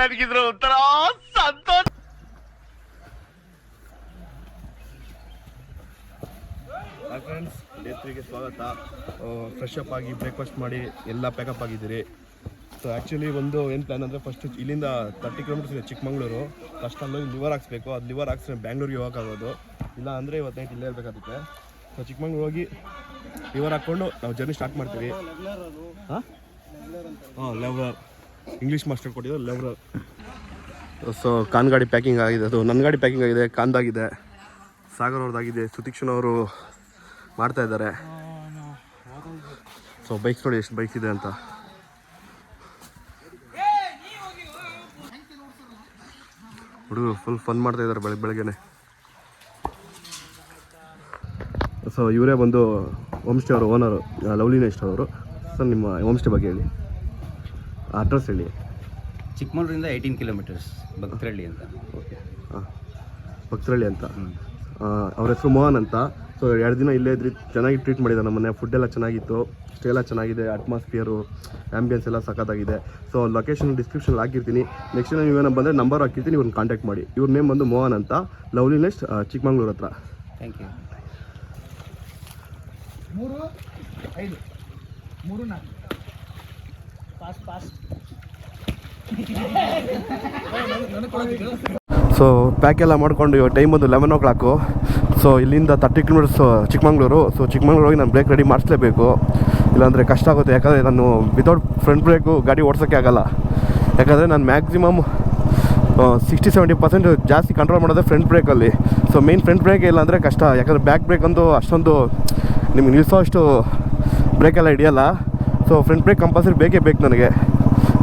ನನಗಿದ್ರ ಒಂಥರ ಸಂತೋಷ. Friends day ತ್ರೀಗೆ ಸ್ವಾಗತ. ಫ್ರೆಶ್ ಅಪ್ ಆಗಿ ಬ್ರೇಕ್ಫಾಸ್ಟ್ ಮಾಡಿ ಎಲ್ಲ ಪ್ಯಾಕಪ್ ಆಗಿದ್ದೀರಿ. ಸೊ ಆ್ಯಕ್ಚುಲಿ ಒಂದು ಏನು ಪ್ಲ್ಯಾನ್ ಅಂದರೆ ಫಸ್ಟ್ ಇಲ್ಲಿಂದ ತರ್ಟಿ ಕಿಲೋಮೀಟರ್ಸ್ ಇದೆ ಚಿಕ್ಕಮಗಳೂರು. ಫಸ್ಟ್ ಅಲ್ಲೋಗಿ ಲಿವರ್ ಹಾಕ್ಸ್ಬೇಕು. ಅದು ಲಿವರ್ ಹಾಕ್ಸ್ರೆ ಬ್ಯಾಂಗ್ಳೂರಿಗೆ ಹೋಗೋಕ್ಕಾಗೋದು ಇಲ್ಲ ಅಂದರೆ ಇವತ್ತು ನೈಟ್ ಇಲ್ಲೇ ಇರಬೇಕಾಗುತ್ತೆ. ಸೊ ಚಿಕ್ಕಮಂಗ್ಳೂರು ಹೋಗಿ ಲಿವರ್ ಹಾಕ್ಕೊಂಡು ನಾವು ಜರ್ನಿ ಸ್ಟಾರ್ಟ್ ಮಾಡ್ತೀವಿ. ಹಾಂ? ಹಾಂ ಲೆವರ್ ಇಂಗ್ಲೀಷ್ ಮಾಸ್ಟರ್ ಕೊಟ್ಟಿದ್ದು ಲೆವರ್ ಸೊ ಕಾನ್ ಗಾಡಿ ಪ್ಯಾಕಿಂಗ್ ಆಗಿದೆ. ಅದು ನನ್ನ ಗಾಡಿ ಪ್ಯಾಕಿಂಗ್ ಆಗಿದೆ ಕಾಂದಾಗಿದೆ ಸಾಗರ್ ಅವ್ರದ್ದಾಗಿದೆ ಸುತೀಕ್ಷಣ್ ಅವರು ಮಾಡ್ತಾ ಇದ್ದಾರೆ. ಸೊ ಬೈಕ್ಸ್ ನೋಡಿ ಎಷ್ಟು ಬೈಕ್ಸ್ ಇದೆ ಅಂತ. ಹುಡುಗರು ಫುಲ್ ಫನ್ ಮಾಡ್ತಾ ಇದ್ದಾರೆ ಬೆಳಗ್ಗೆ ಬೆಳಗ್ಗೆನೆ. ಸೊ ಇವರೇ ಬಂದು ಹೋಮ್ ಸ್ಟೇ ಅವರು ಓನರು ಲವ್ಲಿ ಅವರು. ಸರ್ ನಿಮ್ಮ ಹೋಮ್ ಸ್ಟೇ ಬಗ್ಗೆ ಹೇಳಿ. ಅಡ್ರೆಸ್ ಹೇಳಿ. ಚಿಕ್ಕಮಗಳೂರಿಂದ ಏಯ್ಟೀನ್ ಕಿಲೋಮೀಟರ್ಸ್ ಭಕ್ತರಳ್ಳಿ ಅಂತ. ಓಕೆ ಹಾಂ. ಭಕ್ತರಳ್ಳಿ ಅಂತ. ಅವ್ರ ಹೆಸರು ಮೋಹನ್ ಅಂತ. ಸೊ ಎರಡು ದಿನ ಇಲ್ಲೇ ಇದ್ರಿ ಚೆನ್ನಾಗಿ ಟ್ರೀಟ್ ಮಾಡಿದ್ದಾರೆ ನಮ್ಮನೆ ಫುಡ್ ಎಲ್ಲ ಚೆನ್ನಾಗಿತ್ತು. ಸ್ಟೇ ಎಲ್ಲ ಚೆನ್ನಾಗಿದೆ. ಅಟ್ಮಾಸ್ಫಿಯರು ಆ್ಯಂಬಿಯನ್ಸ್ ಎಲ್ಲ ಸಖತ್ತಾಗಿದೆ. ಸೊ ಲೊಕೇಶನ್ ಡಿಸ್ಕ್ರಿಪ್ಷನ್ ಹಾಕಿರ್ತೀನಿ. ನೆಕ್ಸ್ಟ್ ನೀವು ಏನೋ ಬಂದರೆ ನಂಬರ್ ಹಾಕಿರ್ತೀನಿ ಇವ್ರನ್ನ ಕಾಂಟ್ಯಾಕ್ಟ್ ಮಾಡಿ. ಇವ್ರ ನೇಮ್ ಬಂದು ಮೋಹನ್ ಅಂತ. ಲವ್ಲಿ ನೆಸ್ಟ್ ಚಿಕ್ಕಮಂಗ್ಳೂರು ಹತ್ರ. ಥ್ಯಾಂಕ್ ಯು ಮೂರು ಐದು. ಮೂರು ನಾಲ್ಕು. ಸೊ ಪ್ಯಾಕ್ ಎಲ್ಲ ಮಾಡ್ಕೊಂಡು ಇವಾಗ ಟೈಮ್ ಬಂದು ಲೆವೆನ್ ಓ ಕ್ಲಾಕು ಸೊ ಇಲ್ಲಿಂದ thirty kilometres Chikmagalur. So Chikmagalur ಹೋಗಿ ನಾನು ಬ್ರೇಕ್ ರೆಡಿ ಮಾಡಿಸ್ಲೇಬೇಕು. ಇಲ್ಲಾಂದರೆ ಕಷ್ಟ ಆಗುತ್ತೆ. ಯಾಕಂದರೆ ನಾನು ವಿತೌಟ್ ಫ್ರಂಟ್ ಬ್ರೇಕು ಗಾಡಿ ಓಡಿಸೋಕ್ಕೆ ಆಗಲ್ಲ. ಯಾಕಂದರೆ ನಾನು ಮ್ಯಾಕ್ಸಿಮಮ್ ಸಿಕ್ಸ್ಟಿ ಸೆವೆಂಟಿ ಪರ್ಸೆಂಟ್ ಜಾಸ್ತಿ ಕಂಟ್ರೋಲ್ ಮಾಡೋದೇ ಫ್ರಂಟ್ ಬ್ರೇಕಲ್ಲಿ ಸೊ ಮೇನ್ ಫ್ರಂಟ್ ಬ್ರೇಕ್ ಇಲ್ಲಾಂದರೆ ಕಷ್ಟ. ಯಾಕಂದರೆ ಬ್ಯಾಕ್ ಬ್ರೇಕ್ ಅಂತೂ ಅಷ್ಟೊಂದು ನಿಮ್ಗೆ ನಿಲ್ಲಿಸೋ ಅಷ್ಟು ಬ್ರೇಕೆಲ್ಲ ಹಿಡಿಯಲ್ಲ. ಸೊ ಫ್ರಂಟ್ ಬ್ರೇಕ್ ಕಂಪಲ್ಸರಿ ಬೇಕೇ ಬೇಕು ನನಗೆ.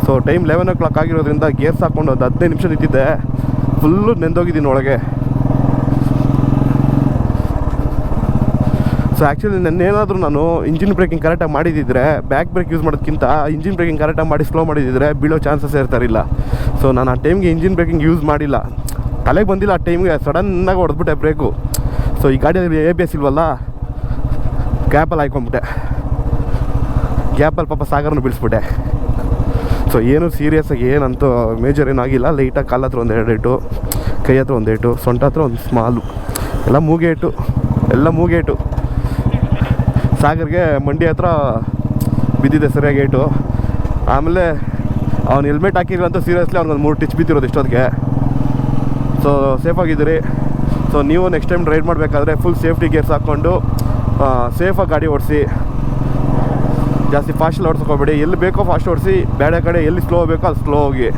So time eleven o'clock ಆಗಿರೋದ್ರಿಂದ ಗೇರ್ಸ್ ಹಾಕ್ಕೊಂಡು ಒಂದು ಹದಿನೈದು ನಿಮಿಷ ನಿಂತಿದ್ದೆ. ಫುಲ್ಲು ನೆಂದೋಗಿದ್ದೀನಿ ಒಳಗೆ. ಸೊ ಆ್ಯಕ್ಚುಲಿ ನನ್ನೇನಾದರೂ ನಾನು ಇಂಜಿನ್ ಬ್ರೇಕಿಂಗ್ ಕರೆಕ್ಟಾಗಿ ಮಾಡಿದ್ದಿದ್ರೆ ಬ್ಯಾಕ್ ಬ್ರೇಕ್ ಯೂಸ್ ಮಾಡೋದಕ್ಕಿಂತ ಇಂಜಿನ್ ಬ್ರೇಕಿಂಗ್ ಕರೆಕ್ಟಾಗಿ ಮಾಡಿ ಸ್ಲೋ ಮಾಡಿದ್ದಿದ್ರೆ ಬೀಳೋ ಚಾನ್ಸಸ್ ಇರ್ತಾರಿಲ್ಲ ಸೊ ನಾನು ಆ ಟೈಮ್ಗೆ ಇಂಜಿನ್ ಬ್ರೇಕಿಂಗ್ ಯೂಸ್ ಮಾಡಿಲ್ಲ. ತಲೆಗೆ ಬಂದಿಲ್ಲ ಆ ಟೈಮ್ಗೆ ಸಡನ್ನಾಗಿ ಹೊಡೆದ್ಬಿಟ್ಟೆ ಬ್ರೇಕು ಸೊ ಈ ಗಾಡಿಯಲ್ಲಿ ಎ ಬಿ ಎಸ್ ಇಲ್ವಲ್ಲ? ಗ್ಯಾಪಲ್ಲಿ ಹಾಕೊಂಬಿಟ್ಟೆ ಗ್ಯಾಪಲ್ಲಿ ಪಾಪ ಸಾಗರನ್ನು ಬೀಳಿಸ್ಬಿಟ್ಟೆ. ಸೊ ಏನು ಸೀರಿಯಸ್ಸಾಗಿ ಏನಂತೂ ಮೇಜರ್ ಏನಾಗಿಲ್ಲ ಲೈಟಾಗಿ ಕಾಲ ಹತ್ರ ಒಂದು ಎರಡು ಏಟು ಕೈ ಹತ್ರ ಒಂದು ಏಟು ಸೊಂಟ ಹತ್ರ ಒಂದು ಸ್ಮಾಲು ಎಲ್ಲ ಮೂಗೇಟು ಎಲ್ಲ ಮೂಗೇಟು ಸಾಗರ್ಗೆ ಮಂಡಿ ಹತ್ರ ಬಿದ್ದಿದೆ ಸರಿಯಾಗಿ ಏಟು ಆಮೇಲೆ ಅವ್ನು ಹೆಲ್ಮೆಟ್ ಹಾಕಿಲ್ಲ ಸೀರಿಯಸ್ಲಿ ಅವ್ನಿಗೆ ಒಂದು ಮೂರು ಟಿಚ್ ಬಿದ್ದಿರೋದು ಇಷ್ಟೊತ್ತಿಗೆ. ಸೊ ಸೇಫಾಗಿದ್ದೀರಿ ಸೊ ನೀವು ನೆಕ್ಸ್ಟ್ ಟೈಮ್ ರೈಡ್ ಮಾಡಬೇಕಾದ್ರೆ ಫುಲ್ ಸೇಫ್ಟಿ ಗೇರ್ಸ್ ಹಾಕ್ಕೊಂಡು ಸೇಫಾಗಿ ಗಾಡಿ ಓಡಿಸಿ. ಜಾಸ್ತಿ ಫಾಸ್ಟಲ್ಲಿ ಓಡಿಸ್ಕೋಬೇಡಿ ಎಲ್ಲಿ ಬೇಕೋ ಫಾಸ್ಟ್ ಓಡಿಸಿ ಬೇಡ ಕಡೆ ಎಲ್ಲಿ ಸ್ಲೋ ಬೇಕೋ ಅಲ್ಲಿ ಸ್ಲೋ ಹೋಗಿ.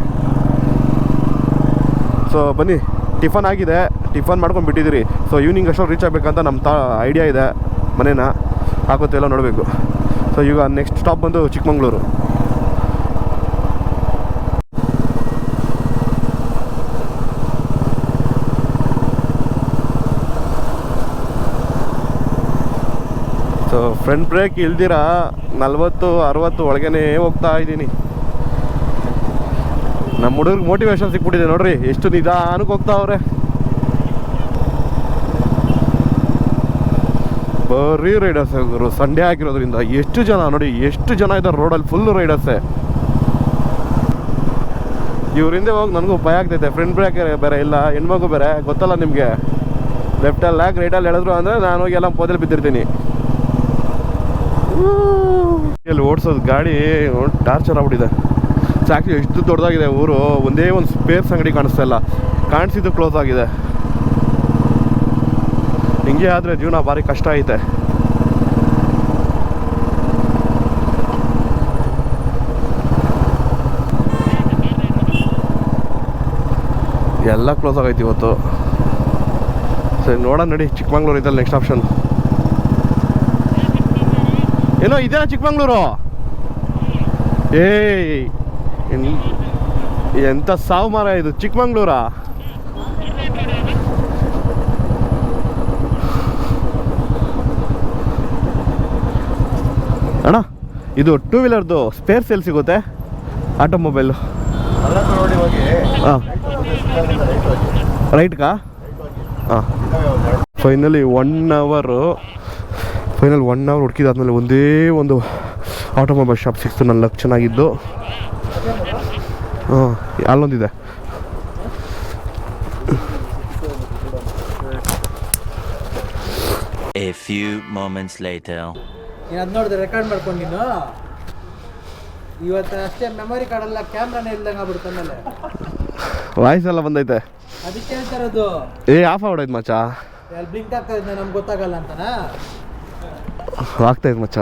ಸೊ ಬನ್ನಿ. ಟಿಫನ್ ಆಗಿದೆ. ಟಿಫನ್ ಮಾಡ್ಕೊಂಡು ಬಿಟ್ಟಿದ್ದೀರಿ. ಸೊ ಈವ್ನಿಂಗ್ ಅಷ್ಟೊಂದು ರೀಚ್ ಆಗಬೇಕಂತ ನಮ್ಮ ತಾ ಐಡಿಯಾ ಇದೆ. ಮನೇನ. ಎಲ್ಲ ನೋಡಬೇಕು. ಸೊ ಈಗ ನೆಕ್ಸ್ಟ್ ಸ್ಟಾಪ್ ಬಂದು ಚಿಕ್ಕಮಂಗ್ಳೂರು. ಸೊ ಫ್ರಂಟ್ ಬ್ರೇಕ್ ಇಲ್ದಿರ ನಲ್ವತ್ತು, ಅರವತ್ತು ಒಳಗೇನೆ ಹೋಗ್ತಾ ಇದ್ದೀನಿ. ನಮ್ಮ ಹುಡುಗ್ರಿಗೆ ಮೋಟಿವೇಶನ್ ಸಿಕ್ಬಿಟ್ಟಿದೆ ನೋಡ್ರಿ, ಎಷ್ಟು ನಿಧಾನಕ್ಕೆ ಹೋಗ್ತಾ ಅವ್ರೆ. ಬರೀ ರೈಡರ್ಸ್ ಗುರು ಸಂಡೇ ಆಗಿರೋದ್ರಿಂದ ಎಷ್ಟು ಜನ ನೋಡಿ, ಎಷ್ಟು ಜನ ಇದ್ದಾರೆ ರೋಡಲ್ಲಿ ಫುಲ್ ರೈಡರ್ಸೆ ಇವರಿಂದ ಹೋಗಿ ನನಗೂ ಭಯ ಆಗ್ತೈತೆ ಫ್ರಂಟ್ ಬ್ರೇಕ್ ಬೇರೆ ಇಲ್ಲ, ಹೆಣ್ಮಗು ಬೇರೆ, ಗೊತ್ತಲ್ಲ ನಿಮಗೆ? ಲೆಫ್ಟಲ್ಲಿ ಹಾಕಿ ರೈಟಲ್ಲಿ ಹೇಳಿದ್ರು ಅಂದರೆ ನಾನು ಹೋಗಿ ಎಲ್ಲ ಪೋದಲ್ಲಿ ಬಿದ್ದಿರ್ತೀನಿ. ಇಲ್ಲಿ ಓಡಿಸೋದು ಗಾಡಿ ಟಾರ್ಚರ್ ಆಗ್ಬಿಟ್ಟಿದೆ. ಸಾಕು ಎಷ್ಟು ದೊಡ್ಡದಾಗಿದೆ ಊರು, ಒಂದೇ ಒಂದು ಸ್ಪೇರ್ಸ್ ಅಂಗಡಿ ಕಾಣಿಸ್ತಾ ಇಲ್ಲ. ಕಾಣಿಸಿದ್ದು ಕ್ಲೋಸ್ ಆಗಿದೆ. ಹಿಂಗೆ ಆದರೆ ಜೀವನ ಭಾರಿ ಕಷ್ಟ ಐತೆ. ಎಲ್ಲ ಕ್ಲೋಸ್ ಆಗೈತೆ ಇವತ್ತು. ಸರಿ, ನೋಡೋಣ ನಡಿ, ಚಿಕ್ಕಮಂಗ್ಳೂರು ಇದ್ದಲ್ಲಿ ನೆಕ್ಸ್ಟ್ ಆಪ್ಷನ್ ಏನೋ ಇದೆಯಾ ಚಿಕ್ಕಮಂಗ್ಳೂರು? ಏಯ್ ಎಂತ ಸಾವು ಮರ ಇದು, ಚಿಕ್ಕಮಂಗ್ಳೂರಾ? ಅಣ್ಣ, ಇದು ಟೂ ವೀಲರ್ದು ಸ್ಪೇರ್ಸ್ ಎಲ್ಲಿ ಸಿಗುತ್ತೆ ಆಟೋಮೊಬೈಲು ಹಾಂ ರೈಟ್ಗಾ ಹಾಂ ಫೈನಲಿ ಒನ್ ಅವರು ಫೈನಲ್ ಒನ್ ಅವರ್ ಹುಡುಕಿದಾದ್ಮೇಲೆ ಒಂದೇ ಒಂದು ಆಟೋಮೊಬೈಲ್ ಶಾಪ್ ಸಿಕ್ತು. ನನ್ನ ಲಕ್ ಚೆನ್ನಾಗಿದ್ದು. ಹಾಂ ಅಲ್ಲೊಂದಿದೆ. A few moments later. ನೀನು ಅದು ನೋಡಿದ್ರೆ ರೆಕಾರ್ಡ್ ಮಾಡ್ಕೊಂಡು ನೀನು? ಇವತ್ತು ಅಷ್ಟೇ ಮೆಮೊರಿ ಕಾರ್ಡ್ ಎಲ್ಲ ಕ್ಯಾಮ್ರಾನೇ ಇಲ್ದಂಗೆ ಆಗ್ಬಿಡ್ತು ಆಮೇಲೆ. ವಾಯ್ಸ್ ಎಲ್ಲ ಬಂದೈತೆ. ಅದಕ್ಕೆ ಹೇಳ್ತಾ ಇರೋದು. ಏ ಆಫ್ ಆಗ್ಬಿಡೈತೆ ಮಚ್ಚ ಅಲ್ಲಿ ಬ್ಲಿಂಕ್ ಆಗ್ತಾ ಇದ್ದ ನಮ್ಗೆ ಗೊತ್ತಾಗಲ್ಲ ಅಂತನಾ? ಆಗ್ತೈತೆ ಮಚ್ಚ.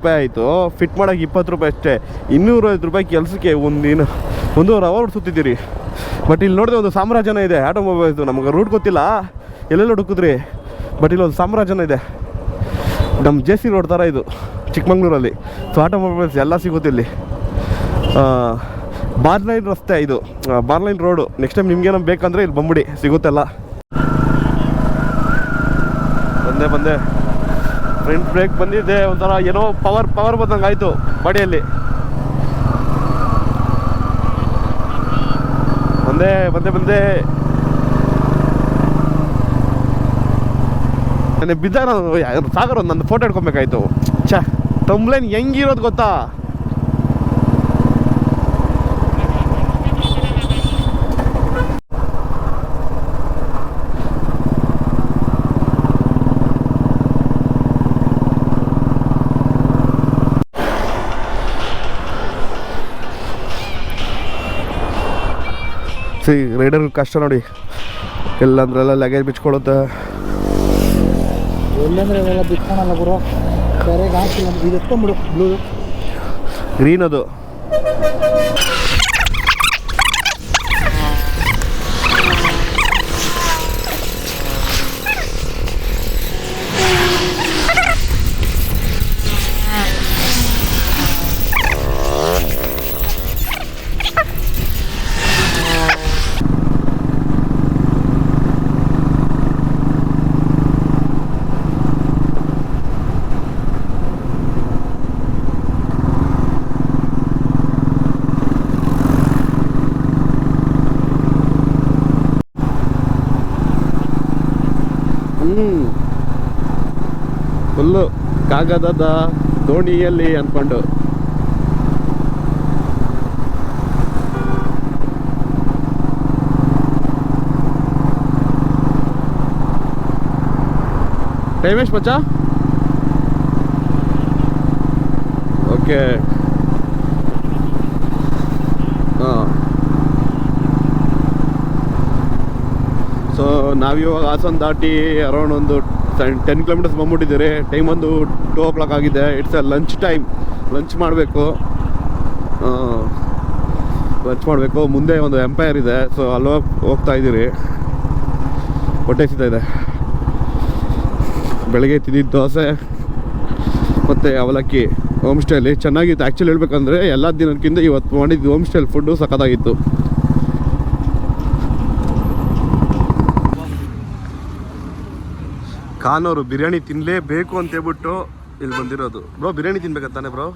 ರೂಪಾಯಿ ಆಯಿತು. ಫಿಟ್ ಮಾಡೋಕ್ಕೆ ಇಪ್ಪತ್ತು ರೂಪಾಯಿ ಅಷ್ಟೇ. ಇನ್ನೂರೈವತ್ತು ರೂಪಾಯಿ ಕೆಲಸಕ್ಕೆ ಒಂದಿನ ಒಂದೂವರೆ ಅವರ್ ಸುತ್ತಿದ್ದೀರಿ ಬಟ್ ಇಲ್ಲಿ ನೋಡಿದ್ರೆ ಒಂದು ಸಾಮ್ರಾಜ್ಯನ ಇದೆ. ಆಟೋಮೊಬೈಲ್ದು ನಮಗೆ ರೂಟ್ ಗೊತ್ತಿಲ್ಲ. ಎಲ್ಲೆಲ್ಲ ಹುಡುಕಿದ್ರಿ? ಬಟ್ ಇಲ್ಲಿ ಒಂದು ಸಾಮ್ರಾಜ್ಯನ ಇದೆ. ನಮ್ಮ ಜೆ ಸಿ ರೋಡ್ ಥರ ಇದು, ಚಿಕ್ಕಮಂಗ್ಳೂರಲ್ಲಿ. ಸೊ ಆಟೋಮೊಬೈಲ್ಸ್ ಎಲ್ಲ ಸಿಗುತ್ತೆ ಇಲ್ಲಿ. ಬಾರ್ಲೈನ್ ರಸ್ತೆ ಇದು. ಬಾರ್ಲೈನ್ ರೋಡು. ನೆಕ್ಸ್ಟ್ ಟೈಮ್ ನಿಮ್ಗೇನೋ ಬೇಕಂದ್ರೆ ಇಲ್ಲಿ ಬಂದ್ಬಿಡಿ. ಸಿಗುತ್ತಲ್ಲ ಬಂದೆ ಬಂದೆ. ಫ್ರಂಟ್ ಬ್ರೇಕ್ ಬಂದಿದ್ದೆ ಒಂಥರ ಏನೋ ಪವರ್ ಪವರ್ ಬಂದಂಗೆ ಆಯಿತು ಬಾಡಿಯಲ್ಲಿ. ಬಂದೆ ಬಂದೆ ಬಂದೆ. ನನಗೆ ಯಾ- ಸಾಗರ್ ಒಂದು ನನ್ನ ಫೋಟೋ ಇಟ್ಕೊಬೇಕಾಯ್ತು ಛಾ ತಂಬ್ಲೈನ್ ಹೆಂಗಿರೋದು ಗೊತ್ತಾ? ಸಿ ರೈಡರ್ ಕಷ್ಟ ನೋಡಿ. ಎಲ್ಲಂದ್ರೆಲ್ಲ ಲಗೇಜ್ ಬಿಚ್ಕೊಳ್ಳುತ್ತೆ. ಎಲ್ಲಂದ್ರೆ ಇವೆಲ್ಲ ಬಿಟ್ಕೊಳಲ್ಲ ಗುರು. ಸರಿಯಾಗಿ ಹಾಕಿಲ್ಲ ಇದು ಎತ್ಕೊಂಡ್ಬಿಡು ಬ್ಲೂ ಗ್ರೀನ್ ಅದು. ಹ್ಞೂ ಫುಲ್ಲು ಕಾಗದದ ದೋಣಿಯಲ್ಲಿ ಅಂದ್ಕೊಂಡು ಟೈಮ್ ಮಚ್ಚ? ಓಕೆ ಹಾಂ. ಸೊ ನಾವಿವಾಗ ಹಾಸನ್ ದಾಟಿ ಅರೌಂಡ್ ಒಂದು ಟೆನ್ ಕಿಲೋಮೀಟರ್ಸ್ ಬಂದ್ಬಿಟ್ಟಿದ್ದೀರಿ. ಟೈಮ್ ಒಂದು ಟೂ ಓ ಕ್ಲಾಕ್ ಆಗಿದೆ. It's a lunch time lunch ಮಾಡಬೇಕು. ಲಂಚ್ ಮಾಡಬೇಕು. ಮುಂದೆ ಒಂದು ಎಂಪೈರ್ ಇದೆ. ಸೊ ಅಲ್ಲಿ ಹೋಗ್ತಾ ಇದ್ದೀರಿ. ಹೊಟ್ಟೆ ಸಿಗ್ತಾ ಇದೆ. ಬೆಳಗ್ಗೆ ತಿಂದಿದ್ದು ದೋಸೆ ಮತ್ತು ಅವಲಕ್ಕಿ ಹೋಮ್ ಸ್ಟೇಲಿ ಚೆನ್ನಾಗಿತ್ತು. ಆ್ಯಕ್ಚುಲಿ ಹೇಳ್ಬೇಕಂದ್ರೆ, ಎಲ್ಲ ದಿನಕ್ಕಿಂತ ಇವತ್ತು ಮಾಡಿದ್ದು ಹೋಮ್ ಸ್ಟೇಲ್ ಫುಡ್ಡು ಸಖತ್ತಾಗಿತ್ತು. ಖಾನ್ ಅವರು ಬಿರಿಯಾನಿ ತಿನ್ನಲೇಬೇಕು ಅಂತ ಹೇಳ್ಬಿಟ್ಟು ಇಲ್ಲಿ ಬಂದಿರೋದು. ಬ್ರೋ ಬಿರಿಯಾನಿ ತಿನ್ಬೇಕಂತಾನೆ ಬ್ರೋ?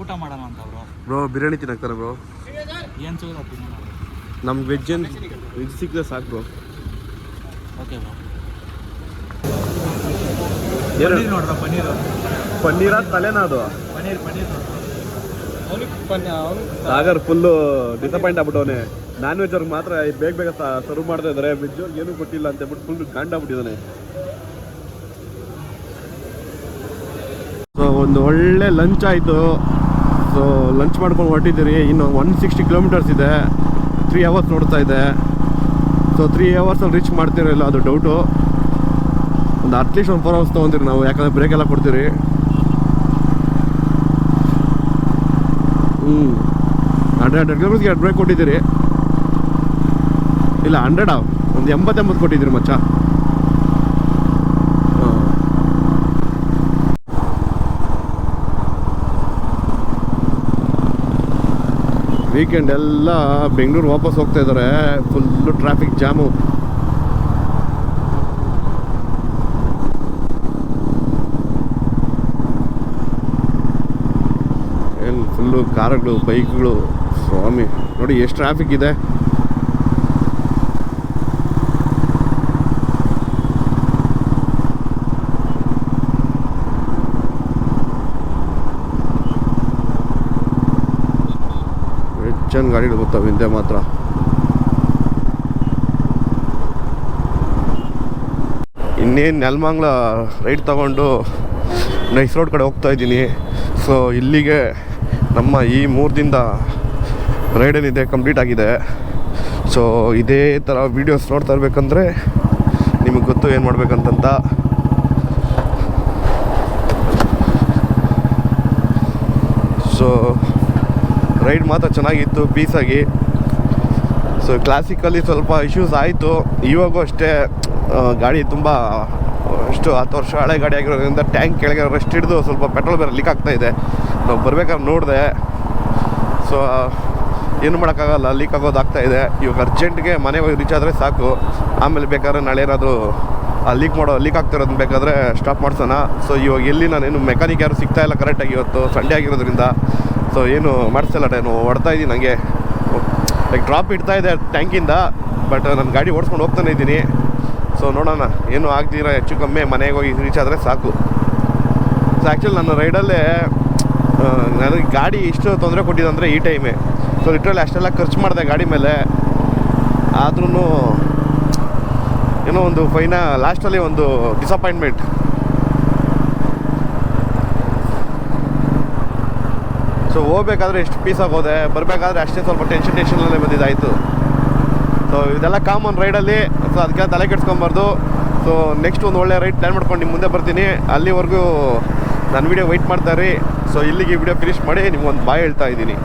ಊಟ ಮಾಡೋಣ ಅಂತ ಬ್ರೋ. ಬ್ರೋ ಬಿರಿಯಾನಿ ತಿನ್ನಕ್ತಾನೆ ಬ್ರೋ? ಏನು ಚೂರು ನಮ್ಗೆ ವೆಜ್ ಏನು ವೆಜ್ ಸಿಕ್ಕಿದ್ರೆ ಸಾಕು ಬ್ರೋ. Okay bro. ನೋಡ್ರ ಪನ್ನೀರು. ಪನ್ನೀರ ತಲೆನಾ ಅದು? ಪನ್ನೀರ್ ಪನ್ನೀರ್ ಸಾಗರ್ ಫುಲ್ಲು ಡಿಸಪಾಯಿಂಟ್ ಆಗ್ಬಿಟ್ಟವನೆ. ನಾನ್ ವೆಜ್ ಅವ್ರಿಗೆ ಮಾತ್ರ ಬೇಗ ಬೇಗ ಸರ್ವ್ ಮಾಡ್ತಾ ಇದ್ದಾರೆ ವೆಜ್ ಅವ್ರಿಗೆ ಏನೂ ಕೊಟ್ಟಿಲ್ಲ ಅಂತ ಹೇಳ್ಬಿಟ್ಟು ಫುಲ್ ಕಾಂಡಾಗ್ಬಿಟ್ಟಿದ್ದಾನೆ ಸೊ ಒಂದು ಒಳ್ಳೆ ಲಂಚ್ ಆಯಿತು. ಸೊ ಲಂಚ್ ಮಾಡ್ಕೊಂಡು ಹೊರಟಿದ್ದೀರಿ. ಇನ್ನು ಒನ್ ಸಿಕ್ಸ್ಟಿ ಕಿಲೋಮೀಟರ್ಸ್ ಇದೆ. ತ್ರೀ ಅವರ್ಸ್ ನೋಡ್ತಾ ಇದೆ. ಸೊ ತ್ರೀ ಅವರ್ಸಲ್ಲಿ ರೀಚ್ ಮಾಡ್ತಿರಲ್ಲ ಅದು ಡೌಟು ಒಂದು ಅಟ್ಲೀಸ್ಟ್ ಒಂದು ಫೋರ್ ಅವರ್ಸ್ ತೊಗೊಂತೀರಿ ನಾವು. ಯಾಕಂದರೆ ಬ್ರೇಕ್ ಎಲ್ಲ ಕೊಡ್ತೀರಿ. ಹ್ಞೂ ಹಂಡ್ರೆಡ್ ಹಂಡ್ರೆಡ್ ಕಿಲೋಮೀಟರ್ಸ್ಗೆ ಎರಡು ಬ್ರೇಕ್ ಕೊಟ್ಟಿದ್ದೀರಿ. ಇಲ್ಲ ಹಂಡ್ರೆಡ್ ಒಂದು ಎಂಬತ್ತೆಂಬತ್ತು ಕೊಟ್ಟಿದ್ದೀರಿ ಮಚ್ಚ. ವೀಕೆಂಡ್ ಎಲ್ಲ ಬೆಂಗಳೂರು ವಾಪಸ್ ಹೋಗ್ತಾ ಇದ್ದಾರೆ. ಫುಲ್ಲು ಟ್ರಾಫಿಕ್ ಜಾಮು ಏನು ಫುಲ್ಲು ಕಾರುಗಳು ಬೈಕ್ಗಳು ಸ್ವಾಮಿ, ನೋಡಿ ಎಷ್ಟು ಟ್ರಾಫಿಕ್ ಇದೆ. ಟೆನ್ಷನ್ ಗಾಡಿಗಳು ಬರ್ತಾವೆ, ಹಿಂದೆ ಮಾತ್ರ. ಇನ್ನೇನು ನೆಲಮಂಗ್ಲ ರೈಡ್ ತಗೊಂಡು ನೈಸ್ ರೋಡ್ ಕಡೆ ಹೋಗ್ತಾ ಇದ್ದೀನಿ. ಸೊ ಇಲ್ಲಿಗೆ ನಮ್ಮ ಈ ಮೂರು ದಿನದ ರೈಡ್ ಏನಿದೆ ಕಂಪ್ಲೀಟ್ ಆಗಿದೆ. ಸೊ ಇದೇ ಥರ ವೀಡಿಯೋಸ್ ನೋಡ್ತಾ ಇರ್ಬೇಕಂದ್ರೆ ನಿಮಗೆ ಗೊತ್ತು ಏನು ಮಾಡ್ಬೇಕಂತಂತ. ಸೊ ರೈಡ್ ಮಾತ್ರ ಚೆನ್ನಾಗಿತ್ತು ಪೀಸಾಗಿ ಸೊ ಕ್ಲಾಸಿಕಲ್ಲಿ ಸ್ವಲ್ಪ ಇಶ್ಯೂಸ್ ಆಯಿತು. ಇವಾಗೂ ಅಷ್ಟೇ ಗಾಡಿ ತುಂಬ, ಅಷ್ಟು ಹತ್ತು ವರ್ಷ ಹಳೆ ಗಾಡಿ ಆಗಿರೋದ್ರಿಂದ ಟ್ಯಾಂಕ್ ಕೆಳಗೆ ರೆಸ್ಟ್ ಹಿಡಿದು ಸ್ವಲ್ಪ ಪೆಟ್ರೋಲ್ ಬೇರೆ ಲೀಕ್ ಆಗ್ತಾ ಇದೆ. ನಾವು ಬರ್ಬೇಕಾದ್ರೆ ನೋಡಿದೆ. ಸೊ ಏನು ಮಾಡೋಕ್ಕಾಗಲ್ಲ ಲೀಕ್ ಆಗೋದು ಆಗ್ತಾ ಇವಾಗ ಅರ್ಜೆಂಟ್ಗೆ ಮನೆಗೆ ಹೋಗಿ ರೀಚ್ ಆದರೆ ಸಾಕು. ಆಮೇಲೆ ಬೇಕಾದ್ರೆ ನಾಳೆ ಏನಾದರೂ, ಆ ಲೀಕ್ ಮಾಡೋ ಲೀಕ್ ಆಗ್ತಿರೋದನ್ನ ಬೇಕಾದರೆ ಸ್ಟಾಪ್ ಮಾಡ್ಸೋಣ. ಸೊ ಇವಾಗ ಎಲ್ಲಿ ನಾನೇನು ಮೆಕ್ಯಾನಿಕ್ ಯಾರು ಸಿಗ್ತಾಯಿಲ್ಲ ಕರೆಕ್ಟಾಗಿ ಇವತ್ತು ಸಂಡೇ ಆಗಿರೋದ್ರಿಂದ. ಸೊ ಏನು ಮಾಡಿಸ್ತಿಲ್ಲ ನಾನು ಹೊಡ್ತಾ ಇದ್ದೀನಿ ನನಗೆ ಲೈಕ್ ಡ್ರಾಪ್ ಇಡ್ತಾ ಇದೆ ಟ್ಯಾಂಕಿಂದ ಬಟ್ ನಾನು ಗಾಡಿ ಓಡಿಸ್ಕೊಂಡು ಹೋಗ್ತಾನೆ ಇದ್ದೀನಿ. ಸೊ ನೋಡೋಣ, ಏನು ಆಗ್ತೀರಾ ಹೆಚ್ಚು ಕಮ್ಮಿ ಮನೆಗೆ ಹೋಗಿ ರೀಚ್ ಆದರೆ ಸಾಕು. ಸೊ ಆ್ಯಕ್ಚುಲಿ ನನ್ನ ರೈಡಲ್ಲೇ ನನಗೆ ಗಾಡಿ ಇಷ್ಟು ತೊಂದರೆ ಕೊಟ್ಟಿದೆ ಅಂದರೆ ಈ ಟೈಮೇ ಸೊ ಲಿಟ್ರಲಿ ಅಷ್ಟೆಲ್ಲ ಖರ್ಚು ಮಾಡಿದೆ ಗಾಡಿ ಮೇಲೆ. ಆದ್ರೂ ಏನೋ ಒಂದು ಫೈನ ಲಾಸ್ಟಲ್ಲಿ ಒಂದು ಡಿಸಪಾಯಿಂಟ್ಮೆಂಟ್ ಸೊ ಹೋಗ್ಬೇಕಾದ್ರೆ ಎಷ್ಟು ಪೀಸಾಗಿ ಹೋದೆ. ಬರಬೇಕಾದ್ರೆ ಅಷ್ಟೇ ಸ್ವಲ್ಪ ಟೆನ್ಷನ್ ಟೆನ್ಷನಲ್ಲೇ ಬಂದಿದ್ದಾಯಿತು. ಸೊ ಇದೆಲ್ಲ ಕಾಮನ್ ರೈಡಲ್ಲಿ ಸೊ ಅದಕ್ಕೆ ತಲೆ ಕೆಡ್ಸ್ಕೊಬಾರ್ದು. ಸೊ ನೆಕ್ಸ್ಟ್ ಒಂದು ಒಳ್ಳೆ ರೈಡ್ ಪ್ಲ್ಯಾನ್ ಮಾಡ್ಕೊಂಡು ನಿಮ್ಮ ಮುಂದೆ ಬರ್ತೀನಿ. ಅಲ್ಲಿವರೆಗೂ ನನ್ನ ವೀಡಿಯೋ ವೆಯ್ಟ್ ಮಾಡ್ತಾರೆ ಸೊ ಇಲ್ಲಿಗೆ ವಿಡಿಯೋ ಫಿನಿಶ್ ಮಾಡಿ ನಿಮ್ಗೊಂದು ಬಾಯ್ ಹೇಳ್ತಾ ಇದ್ದೀನಿ.